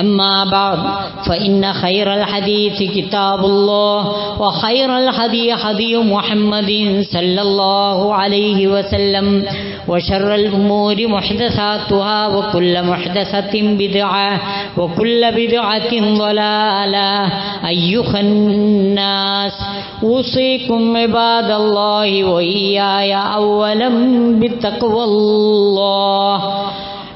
أما بعد فإن خير الحديث كتاب الله وخير الهدي هدي محمد صلى الله عليه وسلم وشر الأمور محدثاتها وكل محدثة بدعة وكل بدعة ضلالة. أيها الناس أوصيكم عباد الله وإياي أولا بتقوى الله.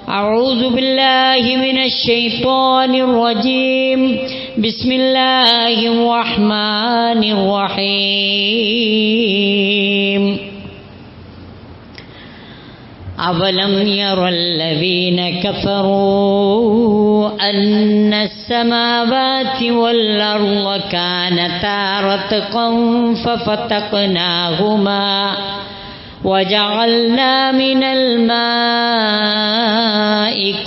أعوذ بالله من الشيطان الرجيم. بسم الله الرحمن الرحيم. أولم ير الذين كفروا أن السماوات والأرض كانتا رتقا ففتقناهما وجعلنا من الماء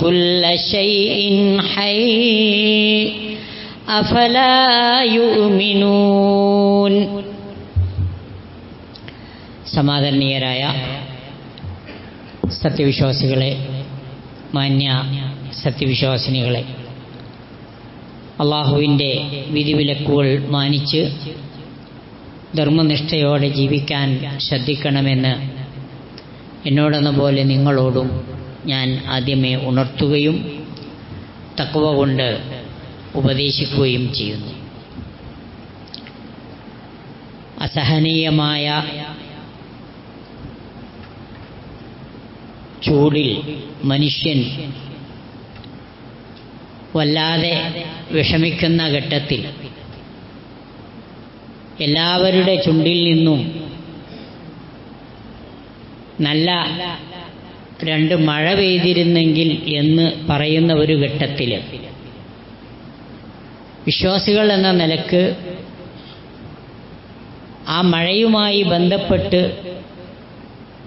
كل شيء حي أفلا يؤمنون സമാദരണീയരായ സത്യവിശ്വാസികളെ മാന്യ സത്യവിശ്വാസിനികളെ അള്ളാഹുവിൻ്റെ വിധിവിലക്കുകൾ മാനിച്ച് ധർമ്മനിഷ്ഠയോടെ ജീവിക്കാൻ ശ്രദ്ധിക്കണമെന്ന് എന്നോടെന്ന പോലെ നിങ്ങളോടും ഞാൻ ആദ്യമേ ഉണർത്തുകയും തക്കവ കൊണ്ട് ഉപദേശിക്കുകയും ചെയ്യുന്നു. അസഹനീയമായ ചൂടിൽ മനുഷ്യൻ വല്ലാതെ വിഷമിക്കുന്ന ഘട്ടത്തിൽ എല്ലാവരുടെ ചുണ്ടിൽ നിന്നും നല്ല രണ്ട് മഴ പെയ്തിരുന്നെങ്കിൽ എന്ന് പറയുന്ന ഒരു ഘട്ടത്തിൽ വിശ്വാസികൾ എന്ന നിലയ്ക്ക് ആ മഴയുമായി ബന്ധപ്പെട്ട്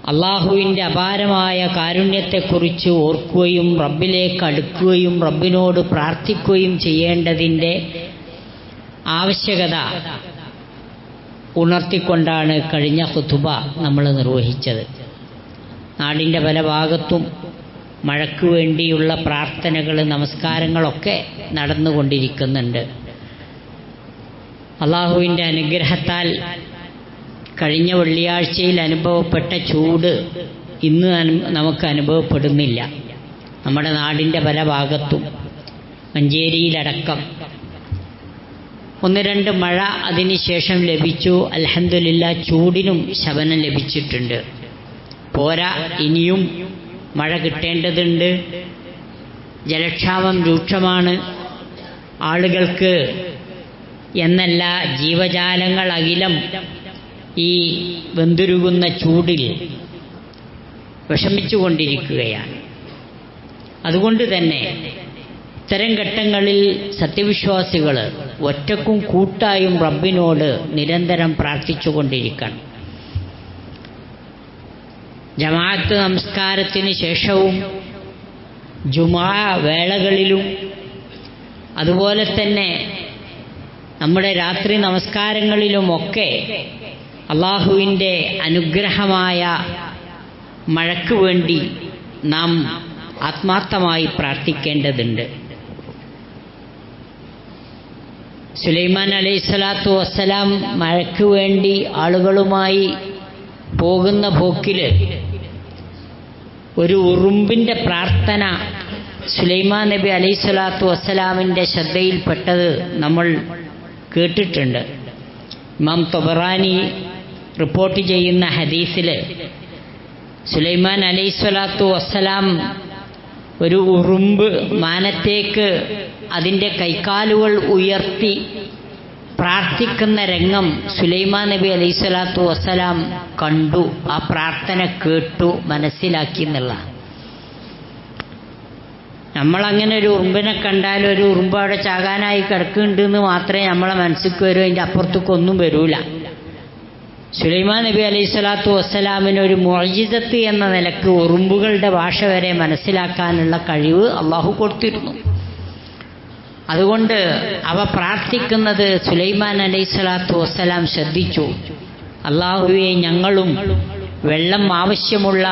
അള്ളാഹുവിന്റെ അപാരമായ കാരുണ്യത്തെക്കുറിച്ച് ഓർക്കുകയും റബ്ബിലേക്ക് അടുക്കുകയും റബ്ബിനോട് പ്രാർത്ഥിക്കുകയും ചെയ്യേണ്ടതിന്റെ ആവശ്യകത ഉണർത്തിക്കൊണ്ടാണ് കഴിഞ്ഞ ഹുതുബ നമ്മൾ നിർവഹിച്ചത്. നാടിന്റെ പല ഭാഗത്തും മഴയ്ക്ക് വേണ്ടിയുള്ള പ്രാർത്ഥനകൾ നമസ്കാരങ്ങളൊക്കെ നടന്നുകൊണ്ടിരിക്കുന്നുണ്ട്. അള്ളാഹുവിന്റെ അനുഗ്രഹത്താൽ കഴിഞ്ഞ വെള്ളിയാഴ്ചയിൽ അനുഭവപ്പെട്ട ചൂട് ഇന്ന് നമുക്ക് അനുഭവപ്പെടുന്നില്ല. നമ്മുടെ നാടിന്റെ പല ഭാഗത്തും മഞ്ചേരിയിലടക്കം. ഒന്ന് രണ്ട് മഴ അതിനുശേഷം ലഭിച്ചു. അലഹമില്ല ചൂടിനും ശമനം ലഭിച്ചിട്ടുണ്ട്. പോരാ ഇനിയും മഴ കിട്ടേണ്ടതുണ്ട്. ജലക്ഷാമം രൂക്ഷമാണ്. ആളുകൾക്ക് എന്നല്ല ജീവജാലങ്ങൾ അഖിലം ഈ വെന്തുരുകുന്ന ചൂടിൽ വിഷമിച്ചുകൊണ്ടിരിക്കുകയാണ്. അതുകൊണ്ട് തന്നെ ഇത്തരം ഘട്ടങ്ങളിൽ സത്യവിശ്വാസികൾ ഒറ്റക്കും കൂട്ടായും റബ്ബിനോട് നിരന്തരം പ്രാർത്ഥിച്ചുകൊണ്ടിരിക്കണം. ജമാഅത്ത് നമസ്കാരത്തിന് ശേഷവും ജുമാ വേളകളിലും അതുപോലെ തന്നെ നമ്മുടെ രാത്രി നമസ്കാരങ്ങളിലുമൊക്കെ അള്ളാഹുവിന്റെ അനുഗ്രഹമായ മഴയ്ക്ക് വേണ്ടി നാം ആത്മാർത്ഥമായി പ്രാർത്ഥിക്കേണ്ടതുണ്ട്. സുലൈമാൻ അലൈഹി സ്വലാത്തു വസ്സലാം മഴയ്ക്ക് വേണ്ടി ആളുകളുമായി പോകുന്ന പോക്കിൽ ഒരു ഉറുമ്പിന്റെ പ്രാർത്ഥന സുലൈമാൻ നബി അലൈഹി സ്വലാത്തു വസ്സലാമിന്റെ ശ്രദ്ധയിൽപ്പെട്ടത് നമ്മൾ കേട്ടിട്ടുണ്ട്. ഇമാം തൊബറാനി റിപ്പോർട്ട് ചെയ്യുന്ന ഹദീസിൽ സുലൈമാൻ അലൈഹി സ്വലാത്തു വസ്സലാം ഒരു ഉറുമ്പ് മാനത്തേക്ക് അതിന്റെ കൈക്കാലുകൾ ഉയർത്തി പ്രാർത്ഥിക്കുന്ന രംഗം സുലൈമാൻ നബി അലൈഹി സ്വലാത്തു വസ്സലാം കണ്ടു. ആ പ്രാർത്ഥന കേട്ടു മനസ്സിലാക്കി എന്നുള്ള നമ്മളങ്ങനെ ഒരു ഉറുമ്പിനെ കണ്ടാൽ ഒരു ഉറുമ്പ് അവിടെ ചാകാനായി കിടക്കുന്നുണ്ട് എന്ന് മാത്രമേ നമ്മളെ മനസ്സിക്ക് വരൂ അതിന്റെ അപ്പുറത്തേക്കൊന്നും വരൂല. സുലൈമാൻ നബി അലൈഹി സ്വലാത്തു വസ്സലാമിന് ഒരു മൊഴിതത്ത് എന്ന നിലയ്ക്ക് ഉറുമ്പുകളുടെ ഭാഷ വരെ മനസ്സിലാക്കാനുള്ള കഴിവ് അള്ളാഹു കൊടുത്തിരുന്നു. അതുകൊണ്ട് അവ പ്രാർത്ഥിക്കുന്നത് സുലൈമാൻ അലൈഹി സ്വലാത്തു വസ്സലാം ശ്രദ്ധിച്ചു. അള്ളാഹുവെ ഞങ്ങളും വെള്ളം ആവശ്യമുള്ള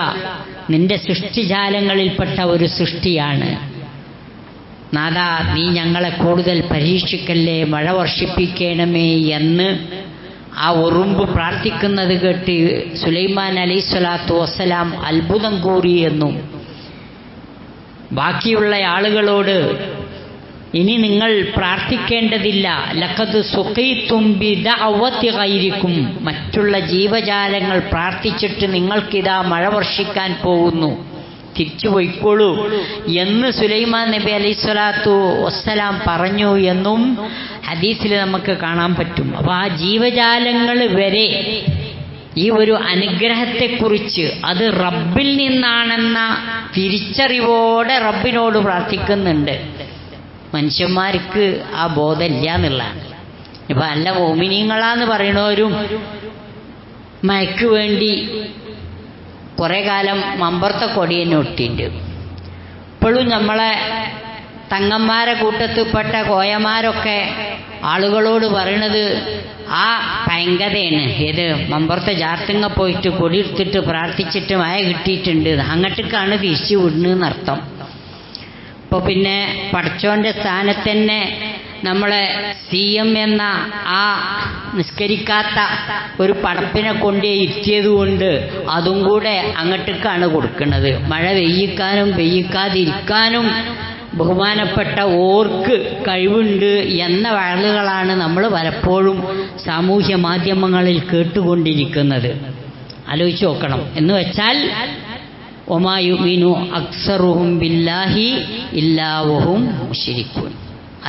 നിന്റെ സൃഷ്ടിജാലങ്ങളിൽപ്പെട്ട ഒരു സൃഷ്ടിയാണ്. നാദാ നീ ഞങ്ങളെ കൂടുതൽ പരീക്ഷിക്കല്ലേ മഴ വർഷിപ്പിക്കണമേ എന്ന് ആ ഉറുമ്പ് പ്രാർത്ഥിക്കുന്നത് കേട്ട് സുലൈമാൻ അലൈഹി സ്വലാത്തു വസ്സലാം അത്ഭുതം കൂറിയെന്നും ബാക്കിയുള്ള ആളുകളോട് ഇനി നിങ്ങൾ പ്രാർത്ഥിക്കേണ്ടതില്ല. ലക്കത് സുഖൈത്തുംബിതായിരിക്കും മറ്റുള്ള ജീവജാലങ്ങൾ പ്രാർത്ഥിച്ചിട്ട് നിങ്ങൾക്കിതാ മഴ വർഷിക്കാൻ പോകുന്നു. തിരിച്ചു പോയിക്കോളൂ. എന്ന് സുലൈമാൻ നബി അലൈഹി സ്വലാത്തു വസ്സലാം പറഞ്ഞു എന്നും ഹദീസിൽ നമുക്ക് കാണാൻ പറ്റും. അപ്പോൾ ആ ജീവജാലങ്ങൾ വരെ ഈ ഒരു അനുഗ്രഹത്തെക്കുറിച്ച് അത് റബ്ബിൽ നിന്നാണെന്ന തിരിച്ചറിവോടെ റബ്ബിനോട് പ്രാർത്ഥിക്കുന്നുണ്ട്. മനുഷ്യന്മാർക്ക് ആ ബോധമില്ല എന്നുള്ളതാണ് ഇപ്പം അല്ല ഓമിനിങ്ങളാന്ന് പറയണവരും മയക്ക് വേണ്ടി കുറേ കാലം മമ്പർത്ത കൊടിയന്നെ ഒട്ടിണ്ട്. ഇപ്പോഴും നമ്മളെ തങ്ങന്മാരെ കൂട്ടത്തിൽപ്പെട്ട കോയമാരൊക്കെ ആളുകളോട് പറയണത് ആ ഭയങ്കരയാണ് ഏത് മമ്പുറത്തെ ജാർത്തിങ്ങ പോയിട്ട് കൊടിയെടുത്തിട്ട് പ്രാർത്ഥിച്ചിട്ട് മഴ കിട്ടിയിട്ടുണ്ട്. അങ്ങോട്ടേക്കാണ് തിരിച്ചു വിടുന്നതെന്ന് അർത്ഥം ഇപ്പോൾ പിന്നെ പടച്ചോന്റെ സ്ഥാനത്ത് തന്നെ നമ്മളെ സി എം എന്ന ആ നിസ്കരിക്കാത്ത ഒരു പടപ്പിനെ കൊണ്ടേ ഇരുത്തിയത് കൊണ്ട് അതും കൂടെ അങ്ങോട്ടേക്കാണ് കൊടുക്കുന്നത്. മഴ പെയ്യിക്കാനും പെയ്യിക്കാതിരിക്കാനും ബഹുമാനപ്പെട്ട ഓർക്ക് കഴിവുണ്ട് എന്ന വഴലുകളാണ് നമ്മൾ പലപ്പോഴും സാമൂഹ്യ മാധ്യമങ്ങളിൽ കേട്ടുകൊണ്ടിരിക്കുന്നത്. ആലോചിച്ച് നോക്കണം. എന്ന് വെച്ചാൽ ഒമായുമിനു അക്സറുഹും ബില്ലാഹി ഇല്ലാവഹും മുഷിരിക്കൂൻ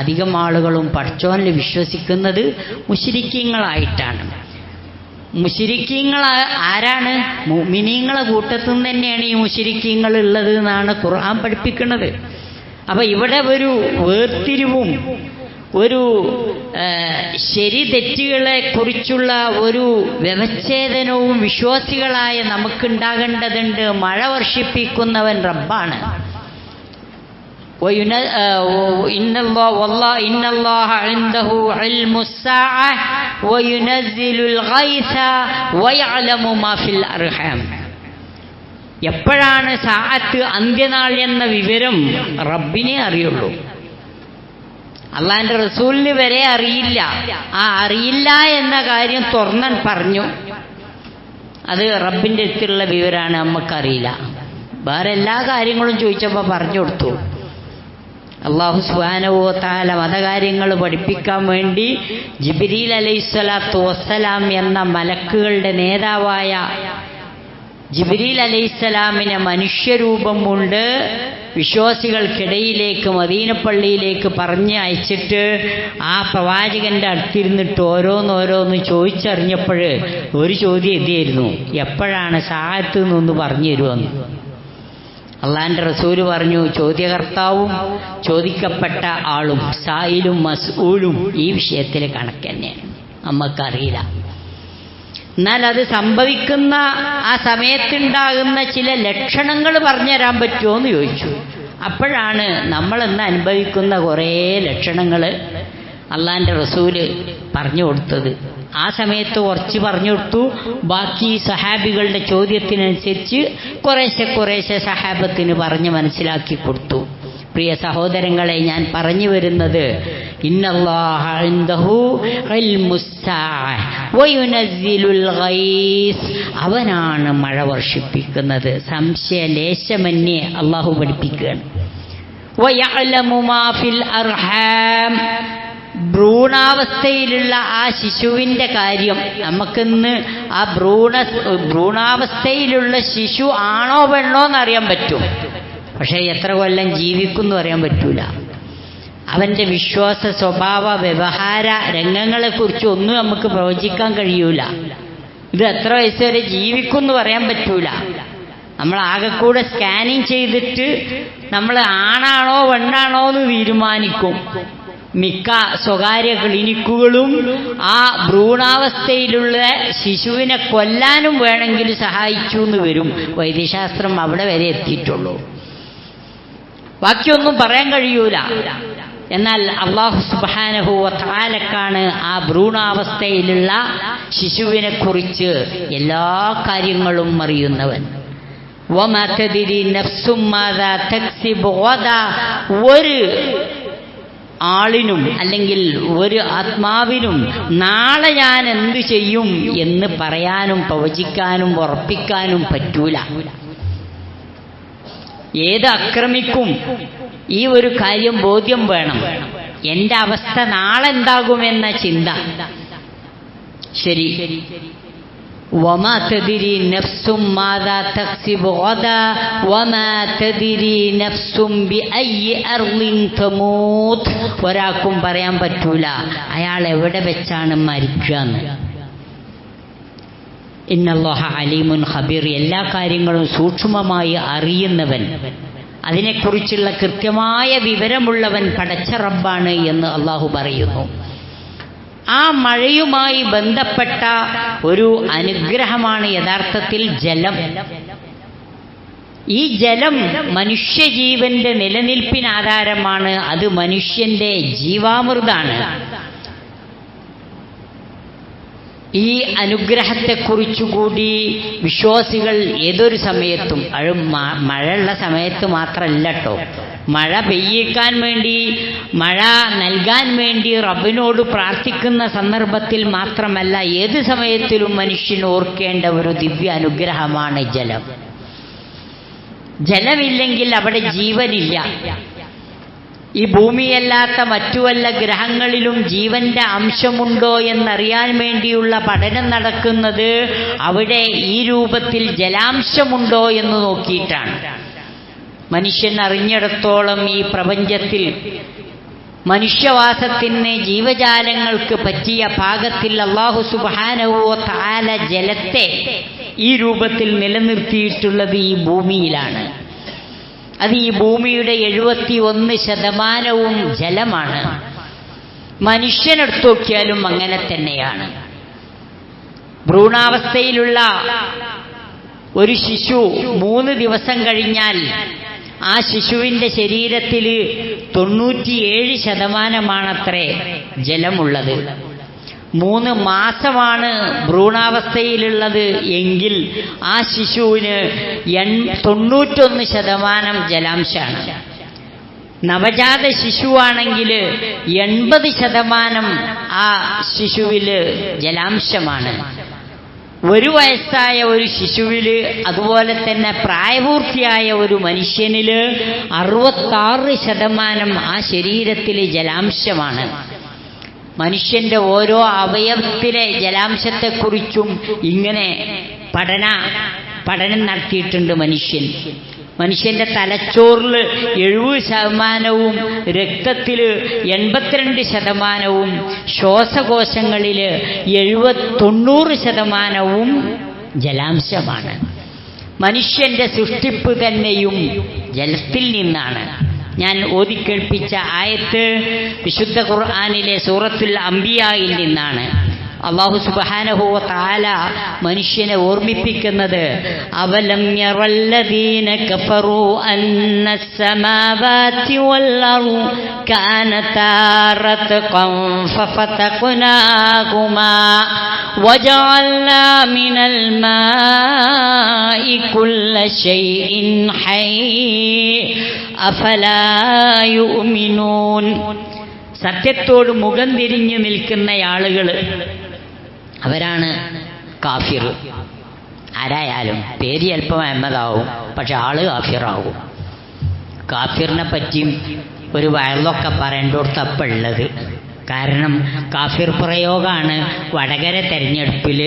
അധികം ആളുകളും പഠിച്ചോനിൽ വിശ്വസിക്കുന്നത് മുഷിരിക്കങ്ങളായിട്ടാണ് മുഷിരിക്കങ്ങൾ ആരാണ്? മിനിങ്ങളെ കൂട്ടത്തിൽ നിന്ന് തന്നെയാണ് ഈ മുഷിരിക്കങ്ങൾ ഉള്ളത് എന്നാണ് ഖുർആൻ പഠിപ്പിക്കുന്നത്. അപ്പൊ ഇവിടെ ഒരു വേർതിരിവും ഒരു ശരി തെറ്റുകളെ കുറിച്ചുള്ള ഒരു വ്യവച്ഛേദനവും വിശ്വാസികളായ നമുക്കുണ്ടാകേണ്ടതുണ്ട്. മഴ വർഷിപ്പിക്കുന്നവൻ റബ്ബാണ്. എപ്പോഴാണ് സാഅത്ത് അന്ത്യനാൾ എന്ന വിവരം റബ്ബിനെ അറിയുള്ളൂ. അള്ളാന്റെ റസൂലിന് വരെ അറിയില്ല. ആ അറിയില്ല എന്ന കാര്യം തുറന്നൻ പറഞ്ഞു. അത് റബ്ബിന്റെ അടുത്തുള്ള വിവരമാണ് നമുക്കറിയില്ല വേറെ എല്ലാ കാര്യങ്ങളും ചോദിച്ചപ്പോൾ പറഞ്ഞു കൊടുത്തു. അള്ളാഹു സുബാനവോ താല മതകാര്യങ്ങൾ പഠിപ്പിക്കാൻ വേണ്ടി ജിബിരിൽ അലൈഹിസ്വലാത്തു വസ്സലാം എന്ന മലക്കുകളുടെ നേതാവായ ജിബിരിൽ അലൈഹിസ്സലാമിനെ മനുഷ്യരൂപം കൊണ്ട് വിശ്വാസികൾക്കിടയിലേക്ക് മദീനപ്പള്ളിയിലേക്ക് പറഞ്ഞ് അയച്ചിട്ട് ആ പ്രവാചകന്റെ അടുത്തിരുന്നിട്ട് ഓരോന്നോരോന്ന് ചോദിച്ചറിഞ്ഞപ്പോൾ ഒരു ചോദ്യം ഇതായിരുന്നു എപ്പോഴാണ് സാഹത്ത് എന്നൊന്ന് പറഞ്ഞു തരുമെന്ന് അള്ളാന്റെ റസൂൽ പറഞ്ഞു ചോദ്യകർത്താവും ചോദിക്കപ്പെട്ട ആളും സായിലും മസ്ഊലും ഈ വിഷയത്തിലെ കണക്ക് തന്നെയാണ്. നമുക്കറിയില്ല എന്നാൽ അത് സംഭവിക്കുന്ന ആ സമയത്തുണ്ടാകുന്ന ചില ലക്ഷണങ്ങൾ പറഞ്ഞുതരാൻ പറ്റുമോ എന്ന് ചോദിച്ചു. അപ്പോഴാണ് നമ്മളിന്ന് അനുഭവിക്കുന്ന കുറേ ലക്ഷണങ്ങൾ അള്ളാന്റെ റസൂൽ പറഞ്ഞു കൊടുത്തത്. ആ സമയത്ത് കുറച്ച് പറഞ്ഞു കൊടുത്തു. ബാക്കി സഹാബികളുടെ ചോദ്യത്തിനനുസരിച്ച് കുറേശ്ശെ കുറേശ്ശെ സഹാബത്തിന് പറഞ്ഞ് മനസ്സിലാക്കി കൊടുത്തു. പ്രിയ സഹോദരങ്ങളെ ഞാൻ പറഞ്ഞു വരുന്നത് അവനാണ് മഴ വർഷിപ്പിക്കുന്നത്. സംശയ ലേശമന്യേ അള്ളാഹു പഠിപ്പിക്കുകയാണ് ഭ്രൂണാവസ്ഥയിലുള്ള ആ ശിശുവിന്റെ കാര്യം നമുക്കിന്ന് ആ ഭ്രൂണ ഭ്രൂണാവസ്ഥയിലുള്ള ശിശു ആണോ പെണ്ണോ എന്നറിയാൻ പറ്റും. പക്ഷേ എത്ര കൊല്ലം ജീവിക്കും എന്ന് പറയാൻ പറ്റൂല. അവന്റെ വിശ്വാസ സ്വഭാവ വ്യവഹാര രംഗങ്ങളെക്കുറിച്ച് ഒന്നും നമുക്ക് പ്രവചിക്കാൻ കഴിയൂല. ഇത് എത്ര വയസ്സ് വരെ ജീവിക്കും എന്ന് പറയാൻ പറ്റൂല. നമ്മൾ ആകെക്കൂടെ സ്കാനിങ് ചെയ്തിട്ട് നമ്മൾ ആണാണോ പെണ്ണാണോ എന്ന് തീരുമാനിക്കും. മിക്ക സ്വകാര്യ ക്ലിനിക്കുകളും ആ ഭ്രൂണാവസ്ഥയിലുള്ള ശിശുവിനെ കൊല്ലാനും വേണമെങ്കിൽ സഹായിച്ചു എന്ന് വരും. വൈദ്യശാസ്ത്രം അവിടെ വരെ എത്തിയിട്ടുള്ളൂ. ബാക്കിയൊന്നും പറയാൻ കഴിയൂല. എന്നാൽ അള്ളാഹു സുബാനഹു താലക്കാണ് ആ ഭ്രൂണാവസ്ഥയിലുള്ള ശിശുവിനെ കുറിച്ച് എല്ലാ കാര്യങ്ങളും അറിയുന്നവൻ. ഒരു ആളിനും അല്ലെങ്കിൽ ഒരു ആത്മാവിനും നാളെ ഞാൻ എന്ത് ചെയ്യും എന്ന് പറയാനും പ്രവചിക്കാനും ഉറപ്പിക്കാനും പറ്റൂല. ഏത് അക്രമിക്കും ഈ ഒരു കാര്യം ബോധ്യം വേണം എന്റെ അവസ്ഥ നാളെ എന്താകുമെന്ന ചിന്ത ശരി وما تدري نفس ماذا تكسب غدا وما تدري نفس بأي أرض تموت ഒരാൾക്കും പറയാൻ പറ്റൂല അയാൾ എവിടെ വെച്ചാണ് മരിക്കുകയെന്ന് ഇന്നല്ലാഹ അലീമുൻ ഖബീർ എല്ലാ കാര്യങ്ങളും സൂക്ഷ്മമായി അറിയുന്നവൻ അതിനെക്കുറിച്ചുള്ള കൃത്യമായ വിവരമുള്ളവൻ പടച്ച റബ്ബാണ് എന്ന് അള്ളാഹു പറയുന്നു. ആ മഴയുമായി ബന്ധപ്പെട്ട ഒരു അനുഗ്രഹമാണ് യഥാർത്ഥത്തിൽ ജലം. ഈ ജലം മനുഷ്യജീവന്റെ നിലനിൽപ്പിന് ആധാരമാണ്. അത് മനുഷ്യന്റെ ജീവാമൃതാണ്. ഈ അനുഗ്രഹത്തെക്കുറിച്ചുകൂടി വിശ്വാസികൾ ഏതൊരു സമയത്തും അത് മഴയുള്ള സമയത്ത് മാത്രമല്ല കേട്ടോ മഴ പെയ്യിക്കാൻ വേണ്ടി മഴ നൽകാൻ വേണ്ടി റബ്ബിനോട് പ്രാർത്ഥിക്കുന്ന സന്ദർഭത്തിൽ മാത്രമല്ല ഏത് സമയത്തിലും മനുഷ്യൻ ഓർക്കേണ്ട ഒരു ദിവ്യ അനുഗ്രഹമാണ് ജലം. ജലമില്ലെങ്കിൽ അവിടെ ജീവനില്ല. ഈ ഭൂമിയല്ലാത്ത മറ്റു വല്ല ഗ്രഹങ്ങളിലും ജീവന്റെ അംശമുണ്ടോ എന്നറിയാൻ വേണ്ടിയുള്ള പഠനം നടക്കുന്നത് അവിടെ ഈ രൂപത്തിൽ ജലാംശമുണ്ടോ എന്ന് നോക്കിയിട്ടാണ്. മനുഷ്യൻ അറിഞ്ഞിടത്തോളം ഈ പ്രപഞ്ചത്തിൽ മനുഷ്യവാസത്തിന് ജീവജാലങ്ങൾക്ക് പറ്റിയ പാകത്തിൽ അള്ളാഹു സുബാനവോ താല ജലത്തെ ഈ രൂപത്തിൽ നിലനിർത്തിയിട്ടുള്ളത് ഈ ഭൂമിയിലാണ്. അത് ഈ ഭൂമിയുടെ എഴുപത്തി ഒന്ന് ശതമാനവും ജലമാണ്. മനുഷ്യനെടുത്തു നോക്കിയാലും അങ്ങനെ തന്നെയാണ്. ഭ്രൂണാവസ്ഥയിലുള്ള ഒരു ശിശു മൂന്ന് ദിവസം കഴിഞ്ഞാൽ ആ ശിശുവിന്റെ ശരീരത്തിൽ തൊണ്ണൂറ്റിയേഴ് ശതമാനമാണത്രേ ജലമുള്ളത്. മൂന്ന് മാസമാണ് ഭ്രൂണാവസ്ഥയിലുള്ളത് എങ്കിൽ ആ ശിശുവിന് എൺ തൊണ്ണൂറ്റൊന്ന് ശതമാനം ജലാംശമാണ് നവജാത ശിശുവാണെങ്കിൽ എൺപത് ശതമാനം ആ ശിശുവിൽ ജലാംശമാണ്. ഒരു വയസ്സായ ഒരു ശിശുവിൽ അതുപോലെ തന്നെ പ്രായപൂർത്തിയായ ഒരു മനുഷ്യനിൽ അറുപത്താറ് ശതമാനം ആ ശരീരത്തിലെ ജലാംശമാണ്. മനുഷ്യന്റെ ഓരോ അവയവത്തിലെ ജലാംശത്തെക്കുറിച്ചും ഇങ്ങനെ പഠന പഠനം നടത്തിയിട്ടുണ്ട് മനുഷ്യൻ. മനുഷ്യന്റെ തലച്ചോറിൽ എഴുപത് ശതമാനവും രക്തത്തിൽ എൺപത്തിരണ്ട് ശതമാനവും ശ്വാസകോശങ്ങളിൽ എഴുപത് തൊണ്ണൂറ് ശതമാനവും ജലാംശമാണ്. മനുഷ്യന്റെ സൃഷ്ടിപ്പ് തന്നെയും ജലത്തിൽ നിന്നാണ്. ഞാൻ ഓതിക്കേൾപ്പിച്ച ആയത്ത് വിശുദ്ധ ഖുർആാനിലെ സൂറത്തുൽ അംബിയായിൽ നിന്നാണ്. അള്ളാഹു സുബാനഹുവ താല മനുഷ്യനെ ഓർമ്മിപ്പിക്കുന്നത് അവലം യറല്ലദീന കഫറു അന്ന السماوات والأرض كانتا رتقا ففتقناهما وجعلنا من الماء كل شيء حي أفلا يؤمنون സത്യത്തോട് മുഖം തിരിഞ്ഞു നിൽക്കുന്ന ആളുകൾ അവരാണ് കാഫിർ. ആരായാലും പേര് ചിലപ്പോൾ അഹമ്മദാവും പക്ഷെ ആൾ കാഫിറാവും. കാഫിറിനെ പറ്റിയും ഒരു വയലൊക്കെ പറയേണ്ടോടത്തപ്പം ഉള്ളത് കാരണം കാഫിർ പ്രയോഗമാണ് വടകര തെരഞ്ഞെടുപ്പിൽ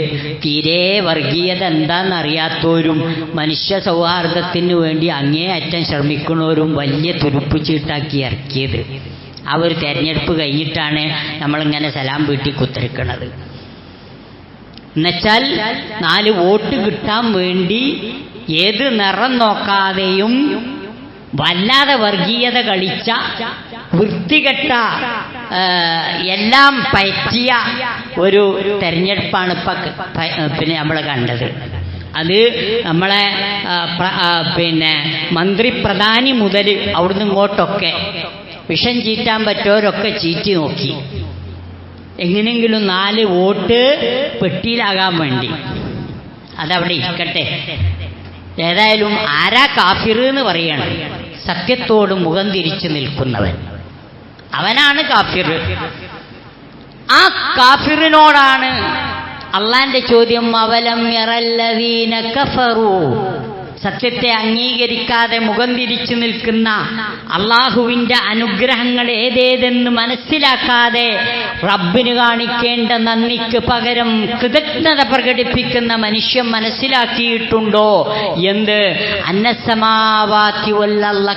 തീരെ വർഗീയത എന്താണെന്നറിയാത്തവരും മനുഷ്യ സൗഹാർദ്ദത്തിന് വേണ്ടി അങ്ങേയറ്റം ശ്രമിക്കുന്നവരും വലിയ തുരുപ്പ് ചീട്ടാക്കി ഇറക്കിയത്. ആ ഒരു തെരഞ്ഞെടുപ്പ് കഴിഞ്ഞിട്ടാണ് നമ്മളിങ്ങനെ സലാം വീട്ടി കുത്തിരിക്കണത്. എന്നുവെച്ചാൽ നാല് വോട്ട് കിട്ടാൻ വേണ്ടി ഏത് നിറം നോക്കാതെയും വല്ലാതെ വർഗീയത കളിച്ച വൃത്തികെട്ട എല്ലാം പറ്റിയ ഒരു തെരഞ്ഞെടുപ്പാണ് ഇപ്പൊ പിന്നെ നമ്മൾ കണ്ടത്. അത് നമ്മളെ പിന്നെ മന്ത്രി പ്രധാനി മുതൽ അവിടുന്ന് ഇങ്ങോട്ടൊക്കെ വിഷം ചീറ്റാൻ പറ്റുമവരൊക്കെ ചീറ്റി നോക്കി. എങ്ങനെയെങ്കിലും നാല് വോട്ട് പെട്ടിയിലാകാൻ വേണ്ടി. അതവിടെ ഇരിക്കട്ടെ. ഏതായാലും ആരാ കാഫിർ എന്ന് പറയണം. സത്യത്തോട് മുഖം തിരിച്ചു നിൽക്കുന്നവൻ. അവനാണ് കാഫിർ. ആ കാഫിറിനോടാണ് അള്ളാന്റെ ചോദ്യം അവലം കഫറു? സത്യത്തെ അംഗീകരിക്കാതെ മുഖം തിരിച്ചു നിൽക്കുന്ന അള്ളാഹുവിന്റെ അനുഗ്രഹങ്ങൾ ഏതേതെന്ന് മനസ്സിലാക്കാതെ റബ്ബിന് കാണിക്കേണ്ട നന്ദിക്ക് പകരം കൃതജ്ഞത പ്രകടിപ്പിക്കുന്ന മനുഷ്യൻ മനസ്സിലാക്കിയിട്ടുണ്ടോ? എന്ത്? അന്നസമാവാത്തി വല്ലല്ല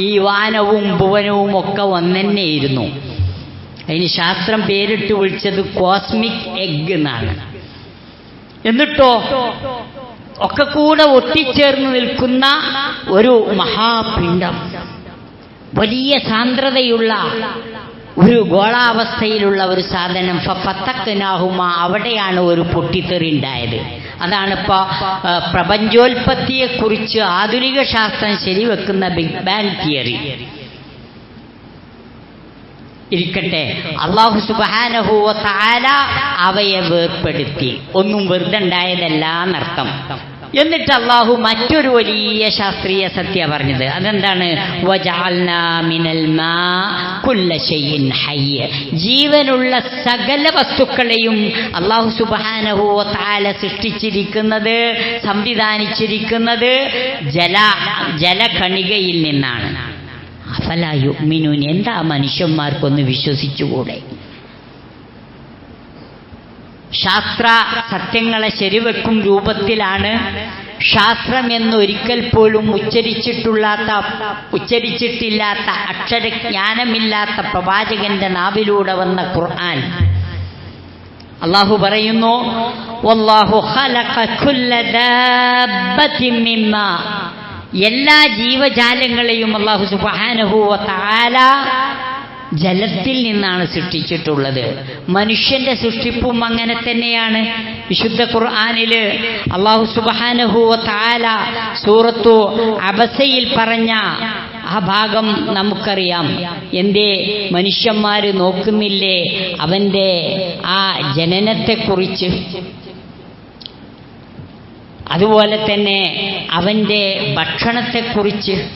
ഈ വാനവും ഭുവനവും ഒക്കെ ഒന്നെന്നെയിരുന്നു അതിന് ശാസ്ത്രം പേരിട്ട് വിളിച്ചത് കോസ്മിക് എഗ് എന്നാണ്. എന്നിട്ടോ? ഒക്കെ കൂടെ ഒട്ടിച്ചേർന്ന് നിൽക്കുന്ന ഒരു മഹാപിണ്ഡം. വലിയ സാന്ദ്രതയുള്ള ഒരു ഗോളാവസ്ഥയിലുള്ള ഒരു സാധനം. ഫത്തക്കനാഹുമ അവിടെയാണ് ഒരു പൊട്ടിത്തെറി അതാണ് ആ, പ്രപഞ്ചോൽപത്തിയെക്കുറിച്ച് ആധുനിക ശാസ്ത്രം ശരിവെക്കുന്ന ബിഗ് ബാങ് തിയറി ഇരിക്കട്ടെ. അള്ളാഹു സുബാനഹുവ താല അവയെ വേർപ്പെടുത്തി. ഒന്നും വെറുതെ ഉണ്ടായതല്ല എന്നർത്ഥം. എന്നിട്ട് അള്ളാഹു മറ്റൊരു വലിയ ശാസ്ത്രീയ സത്യ പറഞ്ഞത്. അതെന്താണ്. ജീവനുള്ള സകല വസ്തുക്കളെയും അള്ളാഹു സുബാനഹോ താല സൃഷ്ടിച്ചിരിക്കുന്നത് സംവിധാനിച്ചിരിക്കുന്നത് ജല ജലകണികയിൽ നിന്നാണ്. അഫലായു എന്താ മനുഷ്യന്മാർക്കൊന്ന് വിശ്വസിച്ചുകൂടെ? ശാസ്ത്ര സത്യങ്ങളെ ശരിവെക്കും രൂപത്തിലാണ്. ശാസ്ത്രം എന്നൊരിക്കൽ പോലും ഉച്ചരിച്ചിട്ടുള്ളാത്ത ഉച്ചരിച്ചിട്ടില്ലാത്ത അക്ഷരജ്ഞാനമില്ലാത്ത പ്രവാചകന്റെ നാവിലൂടെ വന്ന ഖുർആൻ. അള്ളാഹു പറയുന്നു എല്ലാ ജീവജാലങ്ങളെയും അള്ളാഹു സുബ്ഹാനഹു താല ജലത്തിൽ നിന്നാണ് സൃഷ്ടിച്ചിട്ടുള്ളത്. മനുഷ്യന്റെ സൃഷ്ടിപ്പും അങ്ങനെ തന്നെയാണ്. വിശുദ്ധ ഖുർആാനിൽ അള്ളാഹു സുബ്ഹാനഹു താല സൂറത്തു അബസയിൽ പറഞ്ഞ ആ ഭാഗം നമുക്കറിയാം. എന്തേ? മനുഷ്യന്മാര് നോക്കുന്നില്ലേ? അവന്റെ ആ ജനനത്തെക്കുറിച്ച്. അതുപോലെ തന്നെ അവന്റെ ഭക്ഷണത്തെക്കുറിച്ച്.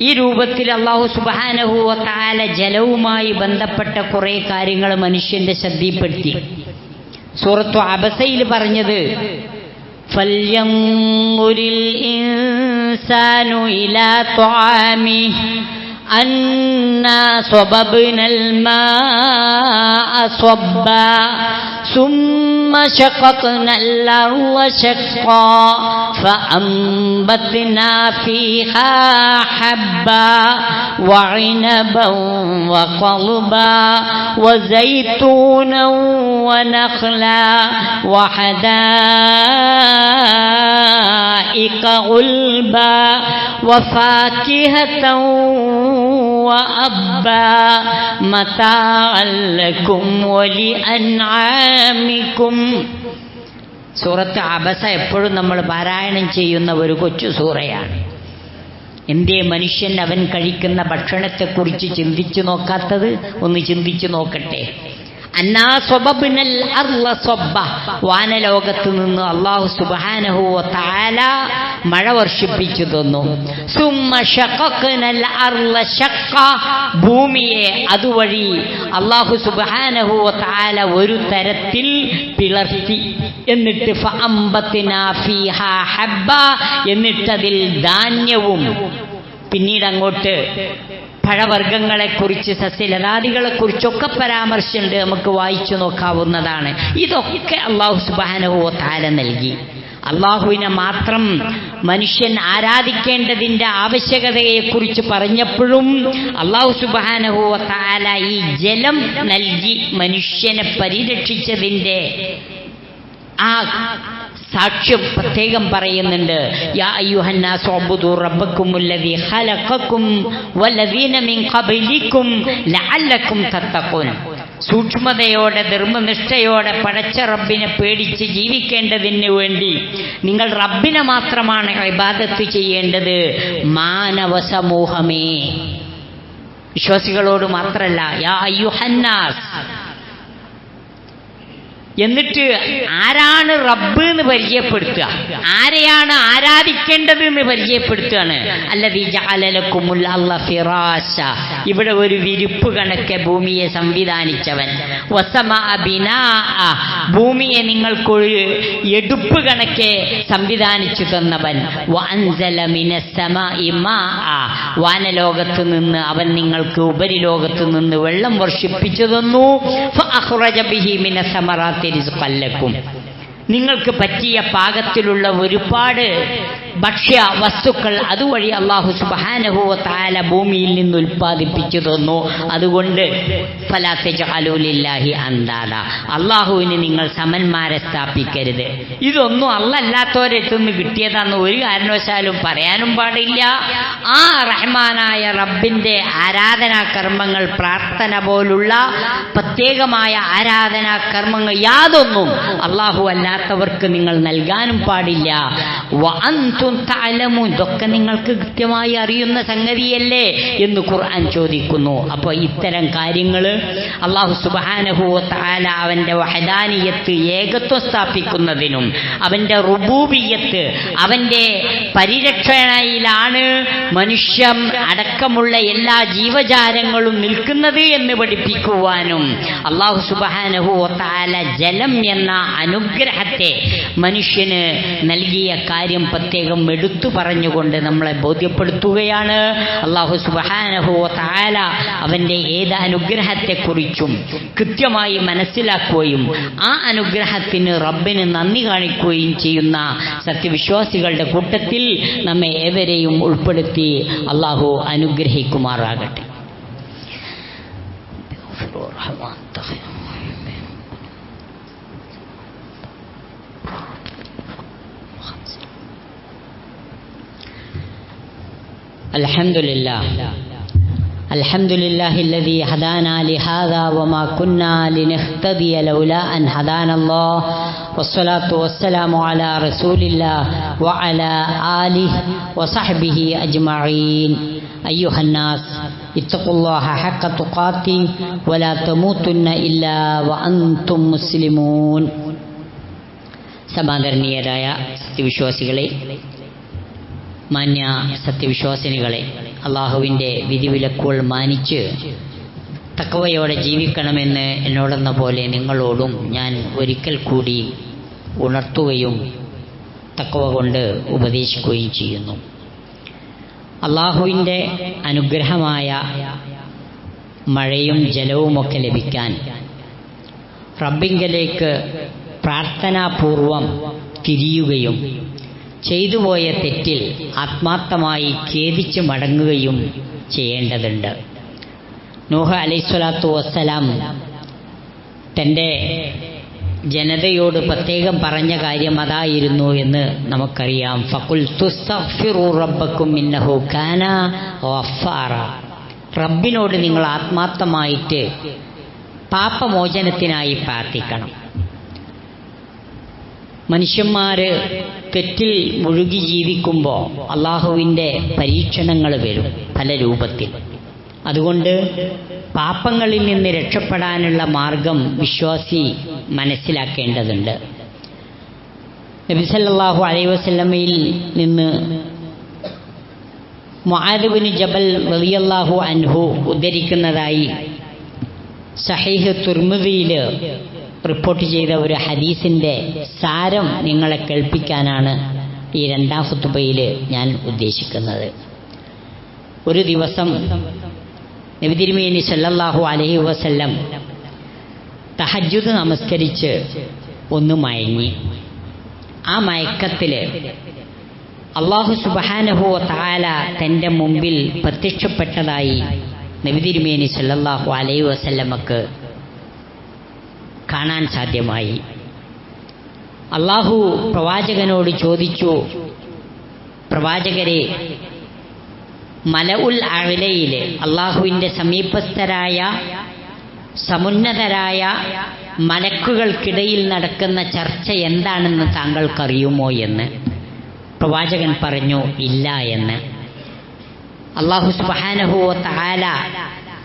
ഈ രൂപത്തിൽ അള്ളാഹു സുബാനഹുവത്താല ജലവുമായി ബന്ധപ്പെട്ട കുറേ കാര്യങ്ങൾ മനുഷ്യന്റെ ശ്രദ്ധയിൽപ്പെടുത്തി. സൂറത്തു അബസയിൽ പറഞ്ഞത് അന്ന ثم شققنا الأرض شقا فأنبتنا فيها حبا وعنبا وقلبا وزيتونا ونخلا وحدائق غلبا وفاكهة وأبا متاعا لكم ولأنعامكم സൂറത്ത് അബസ എപ്പോഴും നമ്മൾ പാരായണം ചെയ്യുന്ന ഒരു കൊച്ചു സൂറയാണ്. എന്തേ മനുഷ്യൻ അവൻ കഴിക്കുന്ന ഭക്ഷണത്തെക്കുറിച്ച് ചിന്തിച്ചു നോക്കാത്തത്? ഒന്ന് ചിന്തിച്ചു നോക്കട്ടെ. വാനലോകത്ത് നിന്ന് അള്ളാഹു തആല മഴ വർഷിപ്പിച്ചു തന്നു. ഭൂമിയെ അതുവഴി അള്ളാഹു സുബ്ഹാനഹു താല ഒരു തരത്തിൽ പിളർത്തി. എന്നിട്ട് എന്നിട്ടതിൽ ധാന്യവും. പിന്നീട് അങ്ങോട്ട് പഴവർഗങ്ങളെക്കുറിച്ച് സസ്യലതാദികളെക്കുറിച്ചൊക്കെ പരാമർശമുണ്ട് നമുക്ക് വായിച്ചു നോക്കാവുന്നതാണ്. ഇതൊക്കെ അള്ളാഹു സുബാനഹു താല നൽകി. അള്ളാഹുവിനെ മാത്രം മനുഷ്യൻ ആരാധിക്കേണ്ടതിന്റെ ആവശ്യകതയെക്കുറിച്ച് പറഞ്ഞപ്പോഴും അള്ളാഹു സുബാനഹുവ താല ഈ ജലം നൽകി മനുഷ്യനെ പരിരക്ഷിച്ചതിന്റെ ആ സാക്ഷ്യം പ്രത്യേകം പറയുന്നുണ്ട്. യാ റബ്ബക്കുമുല്ലദീ ഖലഖക്കും വല്ലദീന മിൻ സൂക്ഷ്മതയോടെ ധർമ്മനിഷ്ഠയോടെ പടച്ച റബ്ബിനെ പേടിച്ച് ജീവിക്കേണ്ടതിന് വേണ്ടി നിങ്ങൾ റബ്ബിനെ മാത്രമാണ് ഇബാദത്ത് ചെയ്യേണ്ടത്. മാനവ സമൂഹമേ വിശ്വാസികളോട് മാത്രമല്ല യാ അയ്യുഹന്നാസ്. എന്നിട്ട് ആരാണ് റബ്ബ് എന്ന് പരിചയപ്പെടുത്തുക? ആരെയാണ് ആരാധിക്കേണ്ടത് എന്ന് പരിചയപ്പെടുത്തുകയാണ് ഫിറാശ. ഇവിടെ ഒരു വിരിപ്പ് കണക്കെ ഭൂമിയെ സംവിധാനിച്ചവൻ. ഭൂമിയെ നിങ്ങൾക്കൊരു എടുപ്പ് കണക്കെ സംവിധാനിച്ചു തന്നവൻ. വാനലോകത്ത് നിന്ന് അവൻ നിങ്ങൾക്ക് ഉപരിലോകത്ത് നിന്ന് വെള്ളം വർഷിപ്പിച്ചു തന്നു. رزقا لكم നിങ്ങൾക്ക് പറ്റിയ പാകത്തിലുള്ള ഒരുപാട് ഭക്ഷ്യ വസ്തുക്കൾ അതുവഴി അള്ളാഹു സുബാനഹുവ താല ഭൂമിയിൽ നിന്ന് ഉൽപ്പാദിപ്പിച്ചു തന്നു. അതുകൊണ്ട് ഫലാത്തജാലൂലില്ലാഹി അന്താദ അള്ളാഹുവിന് നിങ്ങൾ സമന്മാരെ സ്ഥാപിക്കരുത്. ഇതൊന്നും അല്ലല്ലാത്തവരെത്തുനിന്ന് കിട്ടിയതാന്ന് ഒരു കാരണവശാലും പറയാനും പാടില്ല. ആ റഹ്മാനായ റബ്ബിന്റെ ആരാധനാ കർമ്മങ്ങൾ പ്രാർത്ഥന പോലുള്ള പ്രത്യേകമായ ആരാധനാ കർമ്മങ്ങൾ യാതൊന്നും അള്ളാഹു അല്ലാത്തവർക്ക് നിങ്ങൾ നൽകാനും പാടില്ല. ഇതൊക്കെ നിങ്ങൾക്ക് കൃത്യമായി അറിയുന്ന സംഗതിയല്ലേ എന്ന് ഖുർആൻ ചോദിക്കുന്നു. അപ്പോൾ ഇത്തരം കാര്യങ്ങൾ അള്ളാഹു സുബ്ഹാനഹു താല അവന്റെ വഹദാനിയത്ത് ഏകത്വം സ്ഥാപിക്കുന്നതിനും അവന്റെ റുബൂബിയത്ത് അവന്റെ പരിരക്ഷണയിലാണ് മനുഷ്യൻ അടക്കമുള്ള എല്ലാ ജീവജാലങ്ങളും നിൽക്കുന്നത് എന്ന് പഠിപ്പിക്കുവാനും അള്ളാഹു സുബ്ഹാനഹു താല ജലം എന്ന അനുഗ്രഹത്തെ മനുഷ്യന് നൽകിയ കാര്യം പ്രത്യേകം എടുത്തു പറഞ്ഞുകൊണ്ട് നമ്മളെ ബോധ്യപ്പെടുത്തുകയാണ്. അള്ളാഹു സുബാനഹോ താല അവന്റെ ഏത് അനുഗ്രഹത്തെക്കുറിച്ചും കൃത്യമായി മനസ്സിലാക്കുകയും ആ അനുഗ്രഹത്തിന് റബ്ബിന് നന്ദി കാണിക്കുകയും ചെയ്യുന്ന സത്യവിശ്വാസികളുടെ കൂട്ടത്തിൽ നമ്മെ ഏവരെയും ഉൾപ്പെടുത്തി അള്ളാഹു അനുഗ്രഹിക്കുമാറാകട്ടെ. الحمد لله. الحمد لله الذي هدانا لهذا وما كنا لنهتدي لولا أن هدانا الله. والصلاة والسلام على رسول الله وعلى آله وصحبه أجمعين. أيها الناس اتقوا الله حق تقاته ولا تموتن إلا وأنتم مسلمون. സമാദരണീയരായ വിശ്വാസികളെ മാന്യ സത്യവിശ്വാസിനികളെ അള്ളാഹുവിന്റെ വിധിവിലക്കുകൾ മാനിച്ച് തക്കവയോടെ ജീവിക്കണമെന്ന് എന്നോടെന്ന പോലെ നിങ്ങളോടും ഞാൻ ഒരിക്കൽ കൂടി ഉണർത്തുകയും തക്കവ കൊണ്ട് ഉപദേശിക്കുകയും ചെയ്യുന്നു. അള്ളാഹുവിന്റെ അനുഗ്രഹമായ മഴയും ജലവുമൊക്കെ ലഭിക്കാൻ റബ്ബിങ്കലേക്ക് പ്രാർത്ഥനാപൂർവം തിരിയുകയും ചെയ്തുപോയ തെറ്റിൽ ആത്മാർത്ഥമായി ഖേദിച്ച് മടങ്ങുകയും ചെയ്യേണ്ടതുണ്ട്. നൂഹ അലൈസ്വലാത്തു വസ്സലാം തന്റെ ജനതയോട് പ്രത്യേകം പറഞ്ഞ കാര്യം അതായിരുന്നു എന്ന് നമുക്കറിയാം. ഫക്കുൽ തുസ്തഫിറുറബക്കും ഇന്നഹു കാന റബ്ബിനോട് നിങ്ങൾ ആത്മാർത്ഥമായിട്ട് പാപമോചനത്തിനായി പ്രാർത്ഥിക്കണം. മനുഷ്യന്മാര് തെറ്റിൽ മുഴുകി ജീവിക്കുമ്പോൾ അള്ളാഹുവിന്റെ പരീക്ഷണങ്ങൾ വരും പല രൂപത്തിൽ. അതുകൊണ്ട് പാപങ്ങളിൽ നിന്ന് രക്ഷപ്പെടാനുള്ള മാർഗം വിശ്വാസി മനസ്സിലാക്കേണ്ടതുണ്ട്. നബിസല്ലാഹു അലൈ വസല്ലമയിൽ നിന്ന് മുആദുബിന് ജബൽ റളിയല്ലാഹു അൻഹു ഉദ്ധരിക്കുന്നതായി സഹീഹ് തുർമുദിയിൽ റിപ്പോർട്ട് ചെയ്ത ഒരു ഹദീസിന്റെ സാരം നിങ്ങളെ കേൾപ്പിക്കാനാണ് ഈ രണ്ടാം ഫുത്തുബയിൽ ഞാൻ ഉദ്ദേശിക്കുന്നത്. ഒരു ദിവസം നബിതിരുമേനി സല്ലല്ലാഹു അലഹി വസല്ലം തഹജുദ് നമസ്കരിച്ച് ഒന്ന് മയങ്ങി. ആ മയക്കത്തിൽ അള്ളാഹു സുബഹാനഹു താല തന്റെ മുമ്പിൽ പ്രത്യക്ഷപ്പെട്ടതായി നബിതിരുമേനി സല്ലല്ലാഹു അലൈഹി വസല്ലമക്ക് കാണാൻ സാധ്യമായി. അള്ളാഹു പ്രവാചകനോട് ചോദിച്ചു പ്രവാചകരെ മല ഉൽ അഴലയിലെ അള്ളാഹുവിന്റെ സമീപസ്ഥരായ സമുന്നതരായ മലക്കുകൾക്കിടയിൽ നടക്കുന്ന ചർച്ച എന്താണെന്ന് താങ്കൾക്കറിയുമോ എന്ന് പ്രവാചകൻ പറഞ്ഞു ഇല്ല എന്ന്. അള്ളാഹു സുബാനഹുവ താല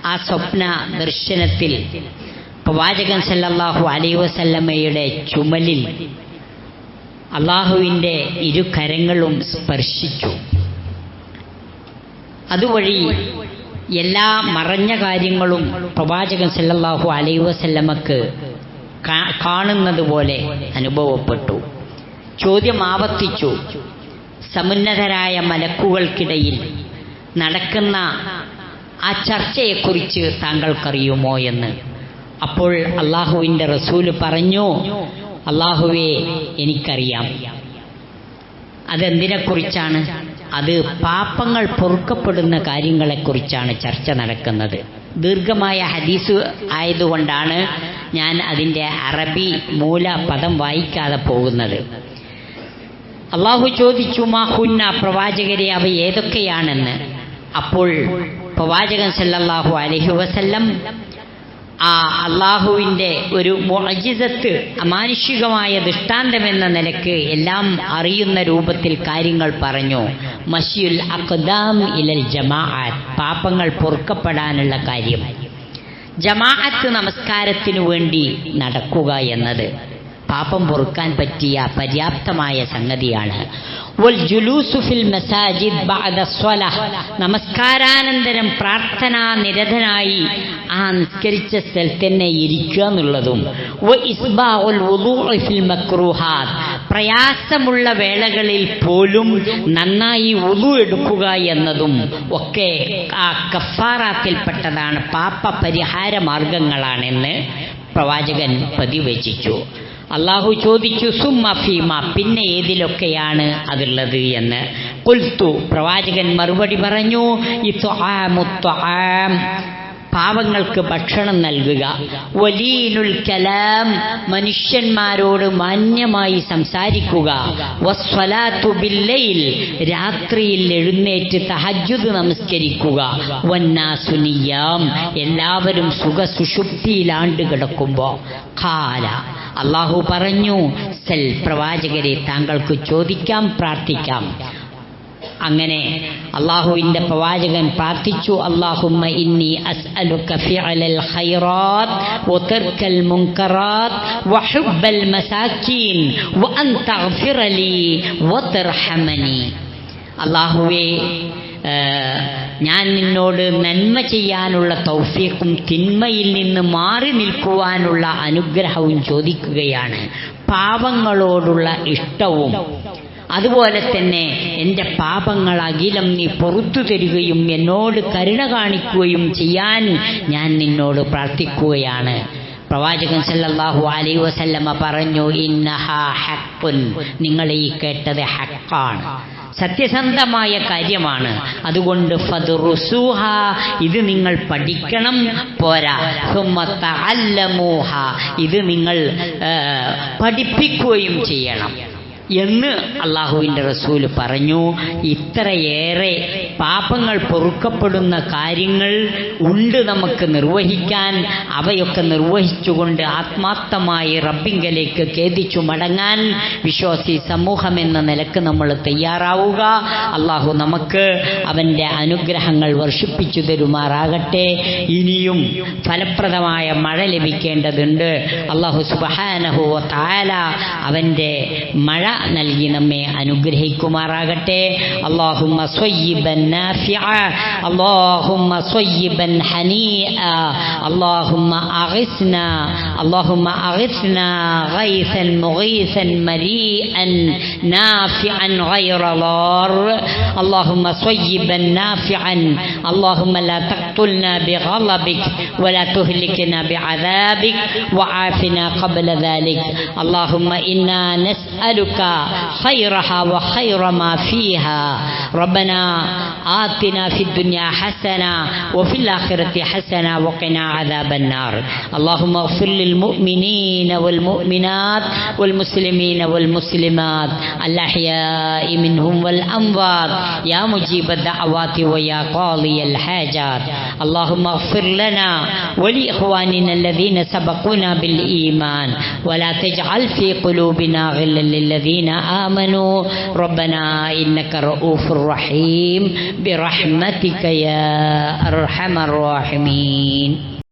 ആ സ്വപ്ന ദർശനത്തിൽ പ്രവാചകൻ സല്ലല്ലാഹു അലൈ വസല്ലമ്മയുടെ ചുമലിൽ അള്ളാഹുവിന്റെ ഇരു കരങ്ങളും സ്പർശിച്ചു. അതുവഴി എല്ലാ മറഞ്ഞ കാര്യങ്ങളും പ്രവാചകൻ സല്ലല്ലാഹു അലൈ വസല്ലമക്ക് കാണുന്നത് പോലെ അനുഭവപ്പെട്ടു. ചോദ്യം ആവർത്തിച്ചു സമുന്നതരായ മലക്കുകൾക്കിടയിൽ നടക്കുന്ന ആ ചർച്ചയെക്കുറിച്ച് താങ്കൾക്കറിയുമോ എന്ന്. അപ്പോൾ അള്ളാഹുവിന്റെ റസൂൽ പറഞ്ഞു അള്ളാഹുവെ എനിക്കറിയാം. അതെന്തിനെക്കുറിച്ചാണ്? അത് പാപങ്ങൾ പൊറുക്കപ്പെടുന്ന കാര്യങ്ങളെക്കുറിച്ചാണ് ചർച്ച നടക്കുന്നത്. ദീർഘമായ ഹദീസ് ആയതുകൊണ്ടാണ് ഞാൻ അതിന്റെ അറബി മൂല പദം വായിക്കാതെ പോകുന്നത്. അള്ളാഹു ചോദിച്ചു മാഹുന്ന പ്രവാചകരെ അവ ഏതൊക്കെയാണെന്ന്? അപ്പോൾ പ്രവാചകൻ സല്ലാഹു അലൈഹി വസല്ലം ആ അള്ളാഹുവിന്റെ ഒരു അജിതത്ത് അമാനുഷികമായ ദൃഷ്ടാന്തമെന്ന നിലയ്ക്ക് എല്ലാം അറിയുന്ന രൂപത്തിൽ കാര്യങ്ങൾ പറഞ്ഞു. മഷിയുൽ അഖ്ദാം ഇലൽ ജമാഅത്ത് പാപങ്ങൾ പൊറുക്കപ്പെടാനുള്ള കാര്യം. ജമാഅത്ത് നമസ്കാരത്തിനു വേണ്ടി നടക്കുക എന്നത്. പാപം പൊറുക്കാൻ പറ്റിയ പര്യാപ്തമായ സംഗതിയാണ്. നമസ്കാരാനന്തരം പ്രാർത്ഥനാ നിരതനായി ആ നിസ്കരിച്ച സ്ഥലത്ത് തന്നെ ഇരിക്കുക എന്നുള്ളതും. പ്രയാസമുള്ള വേളകളിൽ പോലും നന്നായി ഉതു എടുക്കുക എന്നതും ഒക്കെ ആ കഫാറാത്തിൽപ്പെട്ടതാണ് പാപ പരിഹാര മാർഗങ്ങളാണെന്ന് പ്രവാചകൻ പ്രതിവചിച്ചു അള്ളാഹു ചോദിച്ചു സുമ്മഫീമ പിന്നെ ഏതിലൊക്കെയാണ് അതുള്ളത് എന്ന്? കൊൽത്തു പ്രവാചകൻ മറുപടി പറഞ്ഞു പാവങ്ങൾക്ക് ഭക്ഷണം നൽകുക. വലീനുൽ കലാം മനുഷ്യന്മാരോട് മാന്യമായി സംസാരിക്കുക. വസ്വലാത്തു രാത്രിയിൽ എഴുന്നേറ്റ് തഹജുദ് നമസ്കരിക്കുക. വന്നാസുനിയാം എല്ലാവരും സുഖസുഷുപ്തിയിലാണ്ട് കിടക്കുമ്പോൾ ഖാല അള്ളാഹു പറഞ്ഞു സെൽ പ്രവാചകരെ താങ്കൾക്ക് ചോദിക്കാം പ്രാർത്ഥിക്കാം. അങ്ങനെ അള്ളാഹുവിന്റെ പ്രവാചകൻ പ്രാർത്ഥിച്ചു അള്ളാഹുമ്മ ഇന്നി ഖൈറാത്ത് മുൻകറാത്ത് വഹുബ്ബൽ വഅൻ വതർഹമനി ഞാൻ നിന്നോട് നന്മ ചെയ്യാനുള്ള തൗഫീഖും തിന്മയിൽ നിന്ന് മാറി നിൽക്കുവാനുള്ള അനുഗ്രഹവും ചോദിക്കുകയാണ്. പാപങ്ങളോടുള്ള ഇഷ്ടവും. അതുപോലെ തന്നെ എന്റെ പാപങ്ങൾ അഖിലം നീ പുറത്തു തരികയും എന്നോട് കരുണ കാണിക്കുകയും ചെയ്യാൻ ഞാൻ നിന്നോട് പ്രാർത്ഥിക്കുകയാണ്. പ്രവാചകൻ സല്ലല്ലാഹു അലൈ വസല്ലമ പറഞ്ഞു ഇന്നഹ ഹക്കുൻ നിങ്ങൾ ഈ കേട്ടത് ഹക്കാണ് സത്യസന്ധമായ കാര്യമാണ്. അതുകൊണ്ട് ഫതുറുസൂഹ ഇത് നിങ്ങൾ പഠിക്കണം പോരാ. ഇത് നിങ്ങൾ പഠിപ്പിക്കുകയും ചെയ്യണം. എന്ന് അള്ളാഹുവിന്റെ റസൂൽ പറഞ്ഞു. ഇത്രയേറെ പാപങ്ങൾ പൊറുക്കപ്പെടുന്ന കാര്യങ്ങൾ ഉണ്ട് നമുക്ക് നിർവഹിക്കാൻ. അവയൊക്കെ നിർവഹിച്ചുകൊണ്ട് ആത്മാർത്ഥമായി റബ്ബിങ്കലേക്ക് ഖേദിച്ചു മടങ്ങാൻ വിശ്വാസി സമൂഹം എന്ന നിലയ്ക്ക് നമ്മൾ തയ്യാറാവുക. അള്ളാഹു നമുക്ക് അവന്റെ അനുഗ്രഹങ്ങൾ വർഷിപ്പിച്ചു തരുമാറാകട്ടെ. ഇനിയും ഫലപ്രദമായ മഴ ലഭിക്കേണ്ടതുണ്ട്. അള്ളാഹു സുബഹാനഹു താല അവന്റെ മഴ നൽകി നമ്മെ അനുഗ്രഹിക്കുമാറാകട്ടെ അള്ളാഹുമ്മ സ്വയ്യിബൻ നാഫിഅ اللهم صيبا هنيئا اللهم أغثنا اللهم أغثنا غيثا مغيثا مريئا نافعا غير ضار اللهم صيبا نافعا اللهم لا تقتلنا بغضبك ولا تهلكنا بعذابك وعافنا قبل ذلك اللهم إنا نسألك خيرها وخير ما فيها. ربنا آتنا في الدنيا حسنة وفي الآخرة حسنة وقنا عذاب النار. اللهم اغفر للمؤمنين والمؤمنات والمسلمين والمسلمات الأحياء منهم والأموات. يا مجيب الدعوات ويا قاضي الحاجات. اللهم اغفر لنا ولإخواننا الذين سبقونا بالإيمان. ولا تجعل في قلوبنا غلا للذين آمنوا. ربنا إنك رؤوف رحيم. برحمتك يا أرحم الراحمين.